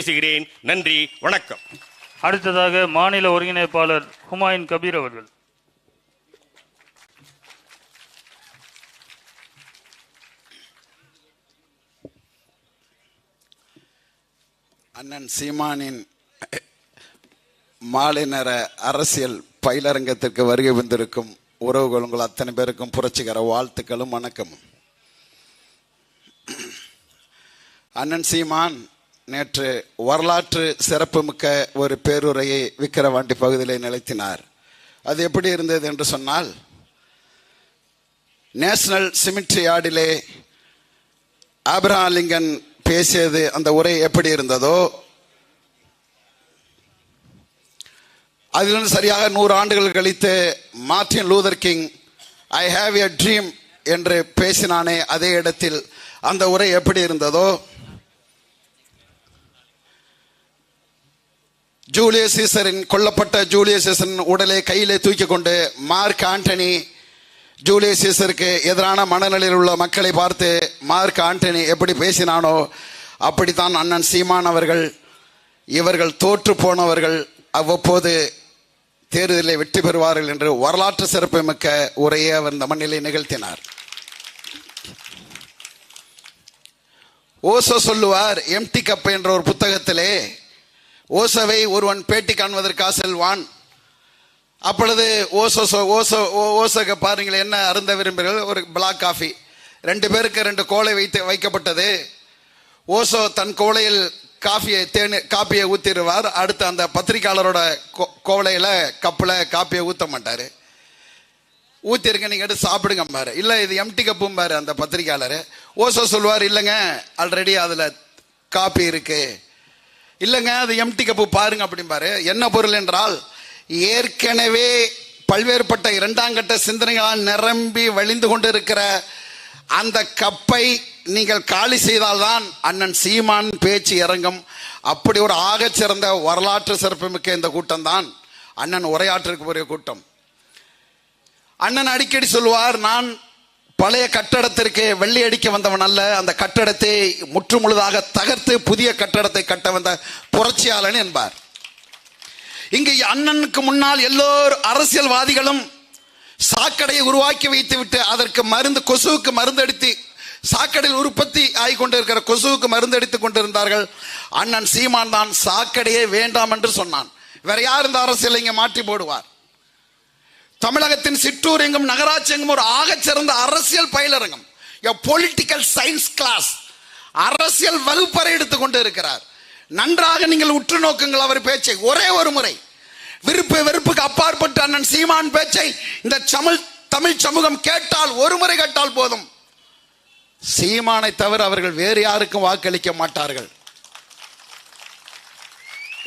பேசுகிறேன். நன்றி வணக்கம். அடுத்ததாக மாநில ஒருங்கிணைப்பாளர் ஹுமாயூன் கபீர் அவர்கள். அண்ணன் சீமானின் மாலை நேர அரசியல் பயிலரங்கத்திற்கு வருகை வந்திருக்கும் உறவுகள் உங்கள் அத்தனை பேருக்கும் புரட்சிகர வாழ்த்துக்களும் வணக்கமும். அண்ணன் சீமான் நேற்று வரலாற்று சிறப்புமிக்க ஒரு பேருரையை விக்கிரவாண்டி பகுதியில் நிலைத்தினார். அது எப்படி இருந்தது என்று சொன்னால் நேஷனல் சிமிட்ரி யார்டிலே ஆப்ரஹாம் லிங்கன் பேசியது அந்த உரை எப்படி இருந்ததோ அதிலிருந்து சரியாக நூறு ஆண்டுகள் கழித்து Martin Luther King I have a dream என்று பேசினானே அதே இடத்தில் அந்த உரை எப்படி இருந்ததோ ஜூலிய சீசரின் கொல்லப்பட்ட ஜூலிய சீசரின் உடலை கையிலே தூக்கி கொண்டு மார்க் ஆண்டனி ஜூலிய சீசருக்கு எதிரான மனநிலையில் உள்ள மக்களை பார்த்து மார்க் ஆண்டனி எப்படி பேசினானோ அப்படித்தான் அண்ணன் சீமான் அவர்கள் இவர்கள் தோற்று போனவர்கள் அவ்வப்போது தேர்தலில் வெற்றி பெறுவார்கள் என்று வரலாற்று சிறப்புமிக்க உரையை அவர் இந்த மண்ணிலே நிகழ்த்தினார். ஓசோ சொல்லுவார் எம்டி கப் என்ற ஒரு புத்தகத்திலே ஓசோவை ஒருவன் பேட்டி காண்பதற்காக செல்வான் அப்பொழுது ஓசோ ஓசோ ஓ- ஓசோக்கு பாருங்கள் என்ன அருந்த விரும்புகிறீர்கள்? ஒரு பிளாக் காஃபி ரெண்டு பேருக்கு ரெண்டு கோலை வைத்து வைக்கப்பட்டது. ஓசோ தன் கோலையில் காஃபியை தேனு காப்பியை ஊற்றிடுவார் அடுத்து அந்த பத்திரிக்கையாளரோட கோ- கோலையில் கப்பில் காப்பியை ஊற்ற மாட்டார். ஊற்றிருங்க நீங்கள் எடுத்து சாப்பிடுங்க பாரு. இல்லை இது எம்டி கப்பும் பாரு அந்த பத்திரிக்கையாளர் ஓசோ சொல்லுவார் இல்லைங்க ஆல்ரெடி அதில் காப்பி இருக்குது இல்லைங்க அது எம்டி கப்பு பாருங்க அப்படிம்பாரு. என்ன பொருள் என்றால் ஏற்கனவே பல்வேறுபட்ட இரண்டாம் கட்ட சிந்தனைகளால் நிரம்பி வழிந்து கொண்டிருக்கிற அந்த கப்பை நீங்கள் காலி செய்தால்தான் அண்ணன் சீமான் பேச்சு இறங்கும். அப்படி ஒரு ஆகச்சிறந்த வரலாற்று சிறப்புமிக்க இந்த கூட்டம் தான் அண்ணன் போகிற கூட்டம். அண்ணன் அடிக்கடி சொல்லுவார் நான் பழைய கட்டடத்திற்கு வெள்ளி அடிக்க வந்தவன் அல்ல. அந்த கட்டடத்தை முற்று முழுதாக தகர்த்து புதிய கட்டடத்தை கட்ட வந்த புரட்சியாளன் என்பார். இங்கு அண்ணனுக்கு முன்னால் எல்லோரும் அரசியல்வாதிகளும் சாக்கடையை உருவாக்கி வைத்து விட்டு அதற்கு மருந்து கொசுவுக்கு மருந்து அடித்து சாக்கடையில் உற்பத்தி ஆகி கொண்டிருக்கிற கொசுவுக்கு மருந்து அடித்து கொண்டிருந்தார்கள். அண்ணன் சீமான் தான் சாக்கடையே வேண்டாம் என்று சொன்னான். வேற யார் இந்த அரசியல் இங்கே மாற்றி போடுவார்? தமிழகத்தின் சிற்றூர் எங்கும் நகராட்சி எங்கும் ஒரு ஆகச் சிறந்த அரசியல் பயிலரங்கம் பொலிட்டிக்கல் சயின்ஸ் கிளாஸ் அரசியல் வகுப்பறை எடுத்துக்கொண்டு இருக்கிறார் நன்றாக நீங்கள் உற்று நோக்குங்கள் அவர் பேச்சை. ஒரே ஒரு முறை. விருப்பு வெறுப்புக்கு அப்பாற்பட்ட அண்ணன் சீமான் பேச்சை இந்த தமிழ் தமிழ் சமூகம் கேட்டால் ஒரு முறை கேட்டால் போதும். சீமானை தவிர அவர்கள் வேறு யாருக்கும் வாக்களிக்க மாட்டார்கள்.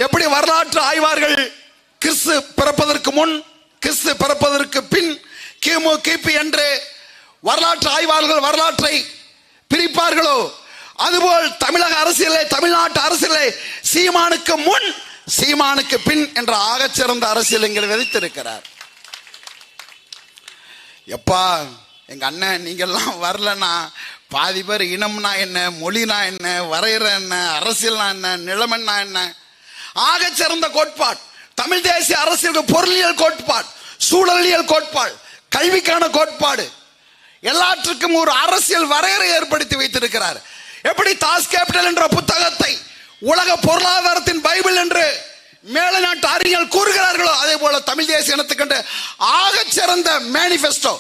எப்படி வரலாற்று ஆய்வார்கள் கிறிஸ்து பிறப்பதற்கு முன் கிறிஸ்து பிறப்பதற்கு பின் கிமு கிபி என்று வரலாற்று ஆய்வாளர்கள் வரலாற்றை பிரிப்பார்களோ? அதுபோல் தமிழக அரசியலே தமிழ்நாட்டு அரசியலே சீமானுக்கு முன் சீமானுக்கு பின் என்ற ஆகச்சிறந்த அரசியல் எங்களை விதைத்திருக்கிறார் எப்பா எங்க அண்ணன் நீங்கெல்லாம் வரலன்னா பாதி பேர் இனம்னா என்ன மொழினா என்ன வரையறை என்ன அரசியல்னா என்ன நிலைமைன்னா என்ன? ஆகச்சிறந்த கோட்பாடு தமிழ் தேசிய அரசியலுக்கு பொருளியல் கோட்பாடு சூழலியல் கோட்பாடு கல்விக்கான கோட்பாடு. எல்லாற்றுக்கும் ஒரு அரசியல் வரையறை ஏற்படுத்தி வைத்திருக்கிறார். எப்படி தாஸ் கேபிட்டல் என்ற புத்தகத்தை உலக பொருளாதாரத்தின் பைபிள் என்று மேல நாட்டு அறிஞர்கள் கூறுகிறார்களோ அதே போல தமிழ் தேசிய இனத்துக்கென்று ஆக சிறந்த மேனிபெஸ்டோ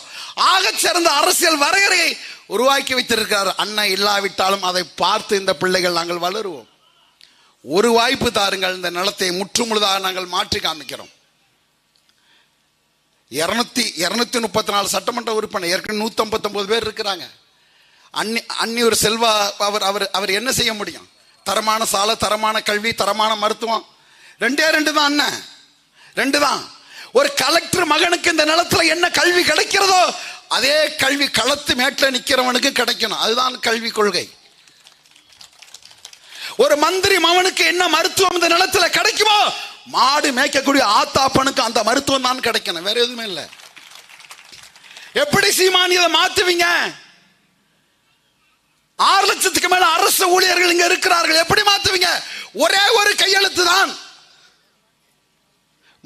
ஆக சிறந்த அரசியல் வரையறையை உருவாக்கி வைத்திருக்கிறார். அண்ணன் இல்லாவிட்டாலும் அதை பார்த்து இந்த பிள்ளைகள் நாங்கள் வளருவோம். ஒரு வாய்ப்பு தாருங்கள் இந்த நிலத்தை முற்றுமுழுதாக நாங்கள் மாற்றி காமிக்கிறோம். இரநூத்தி இரநூத்தி முப்பத்தி நாலு சட்டமன்ற உறுப்பினர் ஏற்கனவே நூத்தி ஐம்பத்தொன்பது பேர் இருக்கிறாங்க. அன்னி அன்னி ஒரு செல்வா அவர் அவர் அவர் என்ன செய்ய முடியும்? தரமான சாலை தரமான கல்வி தரமான மருத்துவம். ரெண்டே ரெண்டு தான் அண்ணன் ரெண்டு தான். ஒரு கலெக்டர் மகனுக்கு இந்த நிலத்துல என்ன கல்வி கிடைக்கிறதோ அதே கல்வி களத்து மேட்டில் நிற்கிறவனுக்கு கிடைக்கணும். அதுதான் கல்வி கொள்கை. ஒரு மந்திரி மகனுக்கு என்ன மருத்துவம் இந்த நிலத்துல கிடைக்குமோ மாடு மேய்க்கக்கூடிய ஆத்தாப்பனுக்கு அந்த மருத்துவம் தான் கிடைக்கணும். வேற எதுவுமே இல்லை. எப்படி சீமான் இதை மாத்துவீங்க? ஆறு லட்சத்துக்கு மேல அரசு ஊழியர்கள் இங்க இருக்கிறார்கள். எப்படி மாத்துவீங்க? ஒரே ஒரு கையெழுத்து தான்.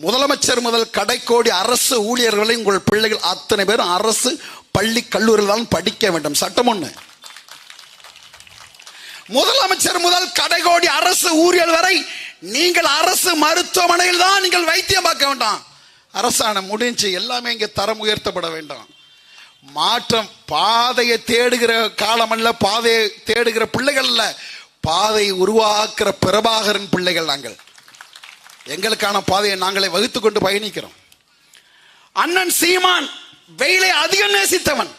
முதலமைச்சர் முதல் கடைக்கோடி அரசு ஊழியர்களை உங்கள் பிள்ளைகள் அத்தனை பேரும் அரசு பள்ளி கல்லூரியில் தான் படிக்க வேண்டும். சட்டம் ஒண்ணு. முதலமைச்சர் முதல் கடைகோடி அரசு ஊழியர் வரை நீங்கள் அரசு மருத்துவமனையில் தான் நீங்கள் வைத்தியம் பார்க்க வேண்டாம். அரசாணை முடிஞ்சு எல்லாமே இங்கே தரம் உயர்த்தப்பட வேண்டாம். மாற்றம் பாதையை தேடுகிற காலமல்ல பாதையை தேடுகிற பிள்ளைகள் அல்ல. பாதையை உருவாக்குற பிரபாகரன் பிள்ளைகள் நாங்கள். எங்களுக்கான பாதையை நாங்களே வகுத்து கொண்டு பயணிக்கிறோம். அண்ணன் சீமான் வெயிலை அதிகம் நேசித்தவன்.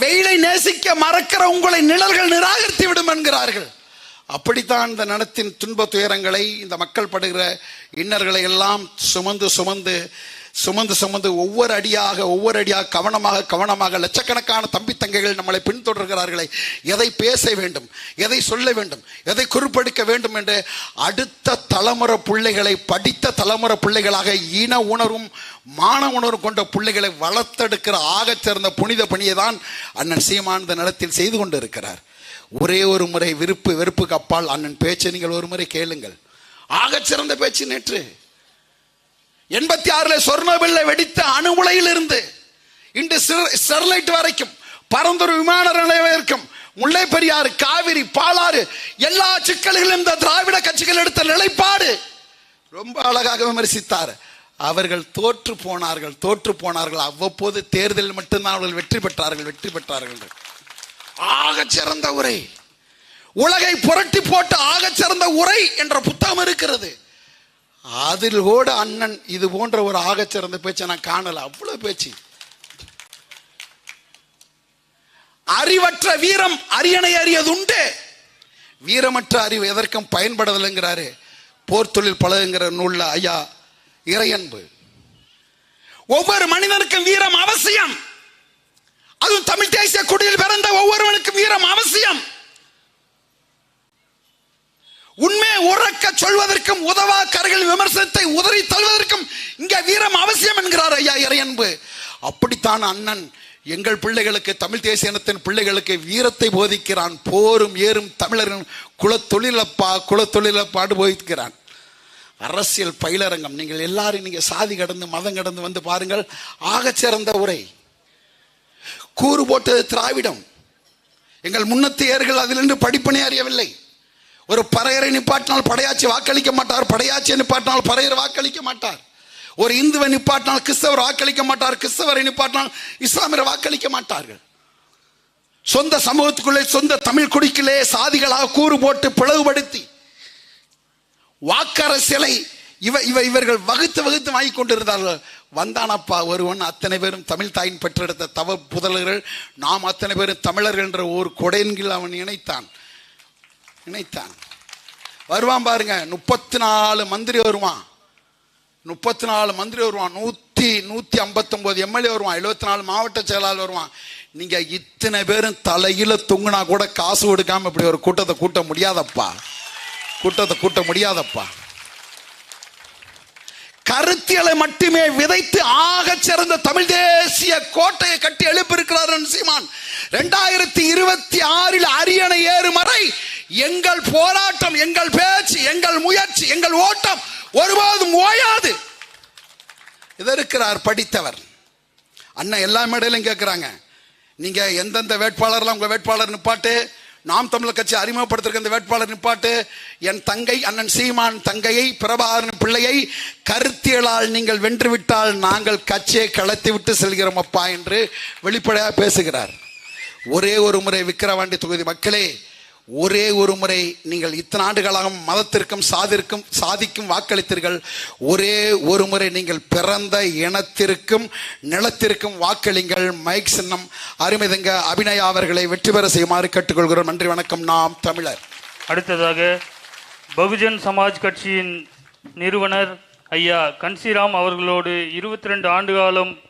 வெயிலை நேசிக்க மறக்கிற உங்களை நிழல்கள் நிராகரித்து விடும் என்கிறார்கள். அப்படித்தான் இந்த நடத்தின் துன்ப துயரங்களை இந்த மக்கள் படுகிற இன்னர்களை எல்லாம் சுமந்து சுமந்து சுமந்து சுமந்து ஒவ்வொரு அடியாக ஒவ்வொரு அடியாக கவனமாக கவனமாக லட்சக்கணக்கான தம்பி தங்கைகள் நம்மளை பின்தொடர்கிறார்களே எதை பேச வேண்டும் எதை சொல்ல வேண்டும் எதை குறிப்பெடுக்க வேண்டும் என்று அடுத்த தலைமுறை பிள்ளைகளை படித்த தலைமுறை பிள்ளைகளாக இன உணர்வும் மான உணர்வு கொண்ட பிள்ளைகளை வளர்த்தெடுக்கிற ஆகச் சேர்ந்த புனித பணியை தான் அண்ணன் சீமானந்த நிலத்தில் செய்து கொண்டு இருக்கிறார் ஒரே ஒரு முறை விருப்பு வெறுப்புக்கு அப்பால் அண்ணன் பேச்சை நீங்கள் ஒரு முறை கேளுங்கள். ஆகச்சிறந்த பேச்சு நேற்று. எண்பத்தி ஆறுல சொர்ணோபில்ல வெடித்த அணு உலையில் இருந்து இன்று ஸ்டெர்லைட் வரைக்கும் பரந்தூர் விமான நிலையம் இருக்கும். முல்லை பெரியாறு காவிரி பாலாறு எல்லா சிக்கல்களும் இந்த திராவிட கட்சிகள் எடுத்த நிலைப்பாடு. ரொம்ப அழகாக விமர்சித்தார். அவர்கள் தோற்று போனார்கள் தோற்று போனார்கள். அவ்வப்போது தேர்தலில் மட்டும்தான் அவர்கள் வெற்றி பெற்றார்கள் வெற்றி பெற்றார்கள். ஆக சிறந்த உரை உலகை புரட்டி போட்டு ஆக சிறந்த உரை என்ற புத்தகம் இருக்கிறது. அதில் கூட அண்ணன் இது போன்ற ஒரு ஆகச்சிறந்த பேச்சை நான் காணல. அவ்வளவு பேச்சு. அறிவற்ற வீரம் அரியணை அறியது உண்டு. வீரமற்ற அறிவு எதற்கும் பயன்படுதலைங்கிறாரு. போர் தொழில் பழகுங்கிற நூல்ல ஐயா இறையன்பு. ஒவ்வொரு மனிதனுக்கும் வீரம் அவசியம். அதுவும் தமிழ் தேசிய குடியில் பிறந்த ஒவ்வொருவனுக்கும் வீரம் அவசியம். உண்மையை உறக்க சொல்வதற்கும் உதவா கரைகள் விமர்சனத்தை உதறி தள்ளுவதற்கும் இங்கே வீரம் அவசியம் என்கிறார் ஐயா இறையன்பு. அப்படித்தான் அண்ணன் எங்கள் பிள்ளைகளுக்கு தமிழ் தேசிய இனத்தின் பிள்ளைகளுக்கு வீரத்தை போதிக்கிறான். போரும் ஏறும் தமிழரின் குலத்தொழிலப்பா குலத்தொழிலப்பாடு போதிக்கிறான். அரசியல் பயிலரங்கம். நீங்கள் எல்லாரும் நீங்கள் சாதி கடந்து மதம் கடந்து வந்து பாருங்கள். ஆகச் சிறந்த உரை. கூறு போட்டது திராவிடம். எங்கள் முன்னத்தையர்கள் அதிலிருந்து படிப்பனை அறியவில்லை. ஒரு பறையரை நிப்பாட்டினால் படையாச்சி வாக்களிக்க மாட்டார் படையாச்சியை நிப்பாட்டினால் பறையர் வாக்களிக்க மாட்டார். ஒரு இந்துவை நிப்பாட்டினால் கிறிஸ்தவர் வாக்களிக்க மாட்டார் கிறிஸ்தவரை நிப்பாட்டினால் இஸ்லாமியர் வாக்களிக்க மாட்டார்கள். சொந்த சமூகத்துக்குள்ளே சொந்த தமிழ் குடிக்கிலே சாதிகளாக கூறு போட்டு பிளவுபடுத்தி வாக்கரசியலை இவ இவ இவர்கள் வகுத்து வகுத்து வாங்கி கொண்டிருந்தார்கள் வந்தானப்பா ஒருவன் அத்தனை பேரும் தமிழ் தாயின் பெற்றெடுத்த தவ புதல்கள் நாம் அத்தனை பேரும் தமிழர்கள் என்ற ஒரு கொடையன்கில் அவன் இணைத்தான். நினைத்தான் வருவான் பாருங்க முப்பத்தி நாலு மந்திரி வருவான். முப்பத்தி நாலு மந்திரி வருவான். நூற்றி நூற்றி ஐம்பத்தொம்போது எம்எல்ஏ வருவான். எழுபத்தி நாலு மாவட்ட செயலாளர் வருவான். நீங்கள் இத்தனை பேரும் தலையில் தொங்குனா கூட காசு கொடுக்காம இப்படி ஒரு கூட்டத்தை கூட்ட முடியாதப்பா. கூட்டத்தை கூட்ட முடியாதப்பா. கருத்தியலை மட்டுமே விதைத்து ஆகச் சிறந்த தமிழ் தேசிய கோட்டையை கட்டி எழுப்பியிருக்கிறார் சீமான். ரெண்டாயிரத்தி இருபத்தி ஆறில் அரியணை ஏறும் வரை எங்கள் போராட்டம் எங்கள் பேச்சு எங்கள் முயற்சி எங்கள் ஓட்டம் ஒருபோதும் ஓயாது. இது இருக்கிறார் படித்தவர். அண்ணன் எல்லா மேடையிலும் கேட்குறாங்க. நீங்கள் எந்தெந்த வேட்பாளர்லாம் உங்கள் வேட்பாளர் நிப்பாட்டு நாம் தமிழர் கட்சி அறிமுகப்படுத்திருக்க இந்த வேட்பாளர் நிப்பாட்டு என் தங்கை அண்ணன் சீமான் தங்கையை பிரபாகரன் பிள்ளையை கருத்தியலால் நீங்கள் வென்றுவிட்டால் நாங்கள் கட்சியை கலத்தி விட்டு செல்கிறோம் அப்பா என்று வெளிப்படையாக பேசுகிறார். ஒரே ஒரு முறை விக்கிரவாண்டி தொகுதி மக்களே ஒரே ஒரு முறை நீங்கள் இத்தனை ஆண்டுகளாக மதத்திற்கும் சாதிற்கும் சாதிக்கும் வாக்களித்தீர்கள். ஒரே ஒரு முறை நீங்கள் பிறந்த இனத்திற்கும் நிலத்திற்கும் வாக்களிங்கள். மைக் சின்னம் அருமைதங்க அபிநயா அவர்களை வெற்றி பெற செய்யுமாறு கேட்டுக்கொள்கிறோம். நன்றி வணக்கம். நாம் தமிழர். அடுத்ததாக பகுஜன் சமாஜ் கட்சியின் நிறுவனர் ஐயா கன்சிராம் அவர்களோடு இருபத்தி ரெண்டு ஆண்டு காலம்